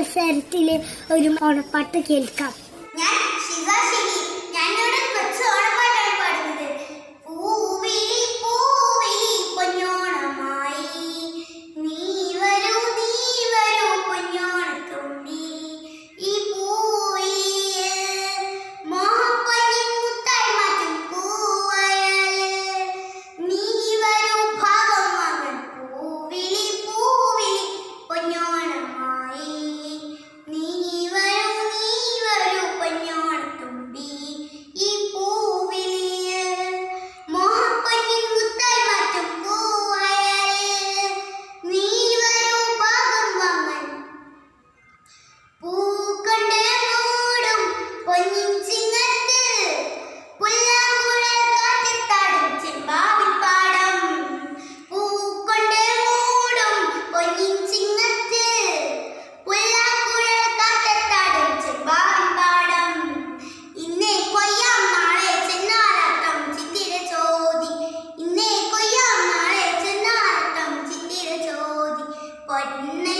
മത്സരത്തിലെ ഒരു ഓണപ്പാട്ട് കേൾക്കാം. one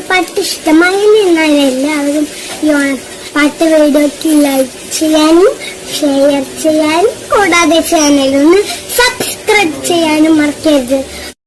പാട്ട് ഇഷ്ടമായി എല്ലാവരും ഈ ഓണപ്പാട്ട് വീഡിയോക്ക് ലൈക്ക് ചെയ്യാനും ഷെയർ ചെയ്യാനും കൂടാതെ ചാനലൊന്ന് സബ്സ്ക്രൈബ് ചെയ്യാനും മറക്കരുത്.